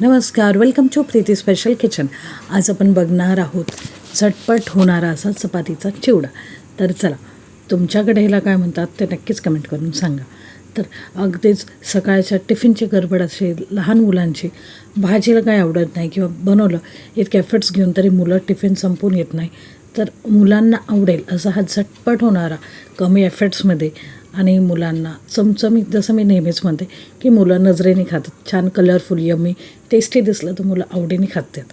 नमस्कार welcome to Preeti special kitchen आज आपण बघणार आहोत झटपट होणारा असा चपातीचा चिवडा. तर चला तुमच्याकडे ह्याला काय म्हणतात ते नक्कीच कमेंट करून सांगा. तर अगदीच सकाळच्या टिफिनची गडबड असेल लहान मुलांची भाजीला काय आवडत नाही किंवा बनवलं इतके एफर्ट्स घेऊन तरी मुलं टिफिन संपून येत नाही. तर मुलांना आवडेल असा हा झटपट होणारा कमी एफर्ट्समध्ये आणि मुलांना चमचमीत जसं मी नेहमीच म्हणते की मुलं नजरेने खातात. छान कलरफुल यम्मी टेस्टी दिसलं तर मुलं आवडीने खातात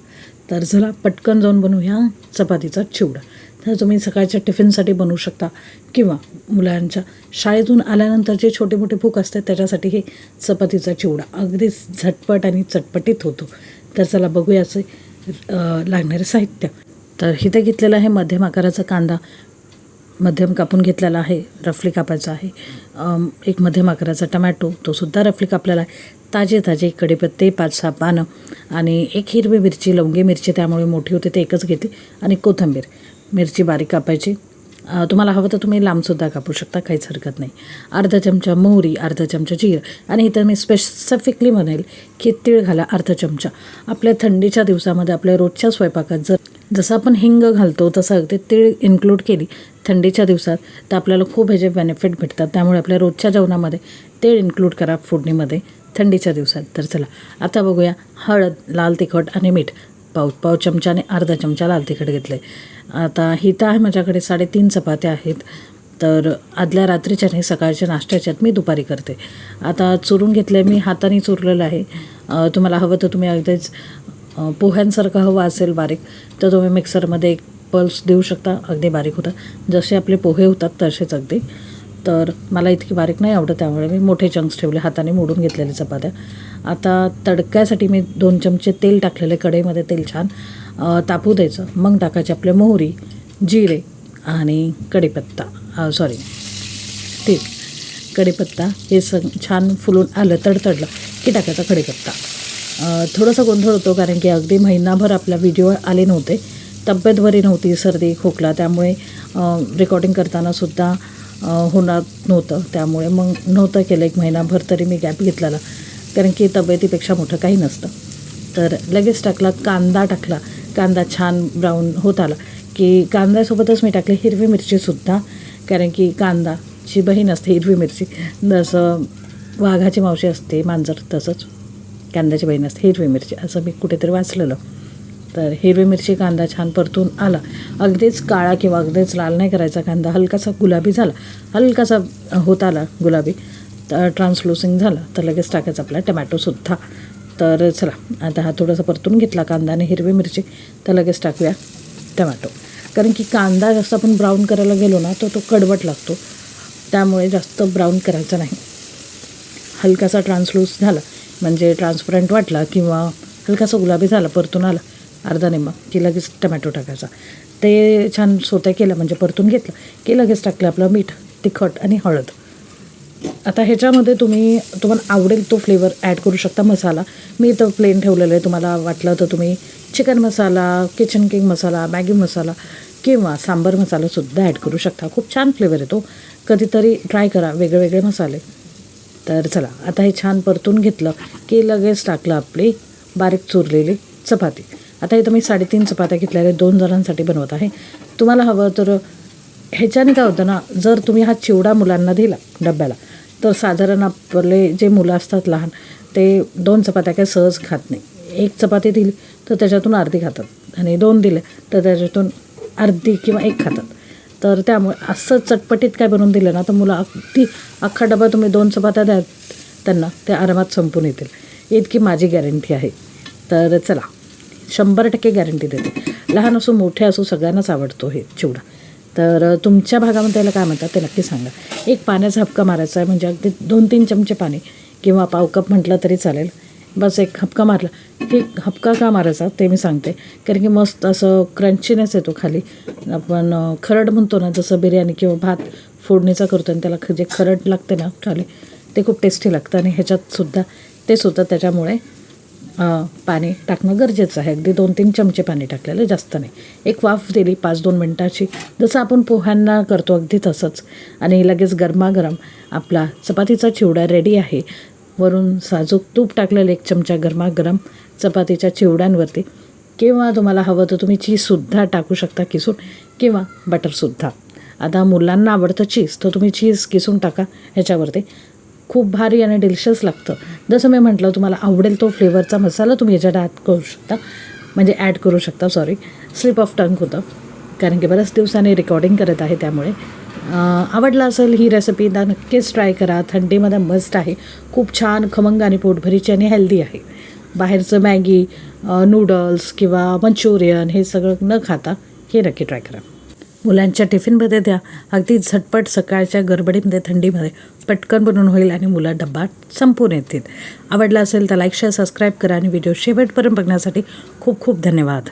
तर चला पटकन जाऊन बनवूया चपातीचा चिवडा. तर तुम्ही सकाळच्या टिफिनसाठी बनवू शकता किंवा मुलांच्या शाळेतून आल्यानंतर जे छोटे मोठे भूक असतात त्याच्यासाठी हे चपातीचा चिवडा अगदीच झटपट आणि चटपटीत होतो. तर चला बघूया असे लागणारे साहित्य. तर इथे घेतलेलं आहे मध्यम आकाराचा कांदा. मध्यम कापून घेतलेला आहे रफली कापायचा आहे. एक मध्यम आकाराचा टमॅटो तोसुद्धा रफली कापलेला आहे. ताजे ताजे कढीपत्ते पाच सहा पानं आणि एक हिरवी मिरची लवंगी मिरची त्यामुळे मोठी होते ते एकच घेतली आणि कोथिंबीर मिरची बारीक कापायची. तुम्हाला हवं तर तुम्ही लांबसुद्धा कापू शकता काहीच हरकत नाही. अर्धा चमचा मोहरी अर्धा चमचा जीर. आणि इथं मी स्पेसिफिकली म्हणेल की तीळ घाला अर्धा चमचा. आपल्या थंडीच्या दिवसामध्ये आपल्या रोजच्या स्वयंपाकात जर जसं आपण हिंग घालतो तसं अगदी तीळ इन्क्लूड केली थंडीच्या दिवसात तर आपल्याला खूप ह्याचे बेनिफिट भेटतात. त्यामुळे आपल्या रोजच्या जेवणामध्ये ते इन्क्लूड करा फोडणीमध्ये थंडीच्या दिवसात. तर चला आता बघूया हळद लाल तिखट आणि मीठ. पाव पाव चमचा आणि अर्धा चमचा लाल तिखट घेतलं आहे आता हिता आहे माझ्याकडे साडेतीन चपात्या आहेत. तर आदल्या रात्रीच्या नाही सकाळच्या नाश्त्याच्यात मी दुपारी करते. आता चुरून घेतलं आहे मी हाताने चुरलेलं आहे. तुम्हाला हवं तर तुम्ही अगदीच पोह्यांसारखं हवं असेल बारीक तर तुम्ही मिक्सरमध्ये एक पल्स देऊ शकता. अगदी बारीक होतात. जसे आपले पोहे होतात तसेच अगदी. तर मला इतकी बारीक नाही आवडत त्यामुळे मी मोठे चंक्स ठेवले हाताने मोडून घेतलेले चपात्या. आता तडक्यासाठी मी दोन चमचे तेल टाकलेले कढईमध्ये तेल छान तापू द्यायचं. मग टाकायचे आपले मोहरी जिरे आणि कढीपत्ता. सॉरी ठीक कढीपत्ता हे सग छान फुलून आलं तडतडलं की टाकायचा कढीपत्ता. थोडासा गोंधळ होतो कारण की अगदी महिनाभर आपला व्हिडिओ आले नव्हते. तब्येत बरी नव्हती सर्दी खोकला. त्यामुळे रेकॉर्डिंग करताना सुद्धा होणार नव्हतं. त्यामुळे मग नव्हतं केलं एक महिनाभर तरी मी गॅप घेतलेला. कारण की तब्येतीपेक्षा मोठं काही नसतं. तर लगेच टाकला कांदा टाकला. कांदा छान ब्राऊन होत आला. की कांद्यासोबतच मी टाकली हिरवी मिरचीसुद्धा कारण की कांदाची बहीण असते हिरवी मिरची. जसं वाघाची मावशी असते मांजर तसंच. कांद्याची बहीण असते हिरवी मिरची. असं मी कुठेतरी वाचलेलं. तर हिरवी मिरची कांदा छान परतून आला. अगदीच काळा किंवा अगदीच लाल नाही करायचा कांदा. हलकासा गुलाबी झाला. हलकासा होत आला गुलाबी. तर ट्रान्सलुसिंग झाला. तर लगेच टाकायचा आपला टमॅटोसुद्धा तर चला आता हा थोडासा परतून घेतला कांदा आणि हिरवी मिरची. तर लगेच टाकूया टमॅटो कारण की कांदा जास्त आपण ब्राऊन करायला गेलो ना तर तो कडवट लागतो. त्यामुळे जास्त ब्राऊन करायचा नाही. हलकासा ट्रान्सलूस झाला. म्हणजे ट्रान्सपरंट वाटला किंवा हलकासा गुलाबी झाला परतून आला. अर्धा निंबा की लगेच टमॅटो टाकायचा. ते छान सोत्या केलं म्हणजे परतून घेतलं की लगेच टाकलं आपलं मीठ तिखट आणि हळद. आता ह्याच्यामध्ये तुम्ही तुम्हाला आवडेल तो फ्लेवर ॲड करू शकता मसाला. मी इथं प्लेन ठेवलेलं आहे तुम्हाला वाटलं तर तुम्ही chicken masala kitchen king masala Maggi masala किंवा सांबर मसालासुद्धा ॲड करू शकता. खूप छान फ्लेवर येतो. कधीतरी ट्राय करा वेगळे वेगळे मसाले. तर चला आता हे छान परतून घेतलं की लगेच टाकलं आपली बारीक चुरलेली चपाती. आता इथं मी साडेतीन चपात्या घेतलेल्या आहेत, दोन जणांसाठी बनवत आहे. तुम्हाला हवं तर ह्याच्याने काय होतं ना जर तुम्ही हा चिवडा मुलांना दिला डब्याला तर साधारण आपले जे मुलं असतात लहान ते दोन चपात्या काय सहज खात नाही. एक चपाती दिली तर त्याच्यातून अर्धी खातात. आणि दोन दिले तर त्याच्यातून अर्धी किंवा एक खातात. तर त्यामुळे असं चटपटीत काय बनवून दिलं ना तर मुलं अगदी अख्खा डबा तुम्ही दोन चपात्या द्या त्यांना ते आरामात संपून येतील. इतकी माझी गॅरंटी आहे. तर चला. शंभर टक्के गॅरंटी देते. लहान असो मोठे असो सगळ्यांनाच आवडतो हे चिवडा. तर तुमच्या भागामध्ये त्याला काय म्हणतात ते नक्की सांगा. एक पाण्याचा हपका मारायचा आहे म्हणजे अगदी दोन तीन चमचे पाणी किंवा पाव कप म्हटलं तरी चालेल. बस एक हपका मारला. की हपका का मारायचा ते मी सांगते. कारण की मस्त असं क्रंचीनेस येतो खाली. आपण खरड म्हणतो ना जसं बिर्याणी किंवा भात फोडणीचा करतो आणि त्याला ख- जे खरड लागते ना खाली ते खूप टेस्टी लागतं. आणि ह्याच्यातसुद्धा ते सुद्धा त्याच्यामुळे पाणी टाकणं गरजेचं आहे. अगदी दोन तीन चमचे पाणी टाकलेलं जास्त नाही. एक वाफ दिली पाच दोन मिनटाची. जसं आपण पोह्यांना करतो अगदी तसंच. आणि लगेच गरमागरम आपला चपातीचा चिवडा रेडी आहे. वरून साजूक तूप टाकलेलं एक चमचा गरमागरम चपातीच्या चिवड्यांवरती. किंवा तुम्हाला हवं तर तुम्ही चीजसुद्धा टाकू शकता किसून. किंवा बटरसुद्धा आता मुलांना आवडतं चीज तर तुम्ही चीज किसून टाका ह्याच्यावरती. खूप भारी आणि डिलिशियस लागतं. जसं मी म्हटलं तुम्हाला आवडेल तो फ्लेवरचा मसाला तुम्ही याच्यात ॲड करू शकता. म्हणजे ॲड करू शकता सॉरी स्लिप ऑफ टंग होतं. कारण की बऱ्याच दिवसांनी रेकॉर्डिंग करत आहे त्यामुळे. आवडला असेल ही रेसिपी तर नक्कीच ट्राय करा. थंडीमध्ये मस्त आहे. खूप छान खमंग आणि पोटभरीची आणि हेल्दी आहे. बाहेरचं मॅगी नूडल्स किंवा मंचुरियन हे सगळं न खाता हे नक्की ट्राय करा. मुलांच्या टिफिनमध्ये द्या. अगदी झटपट सकाळच्या गडबडीमध्ये थंडीमध्ये पटकन बनून होईल आणि मुलं डब्बा संपून येतील. आवडला असेल तर लाईक शेअर सबस्क्राईब करा आणि व्हिडिओ शेवटपर्यंत बघण्यासाठी खूप खूप धन्यवाद.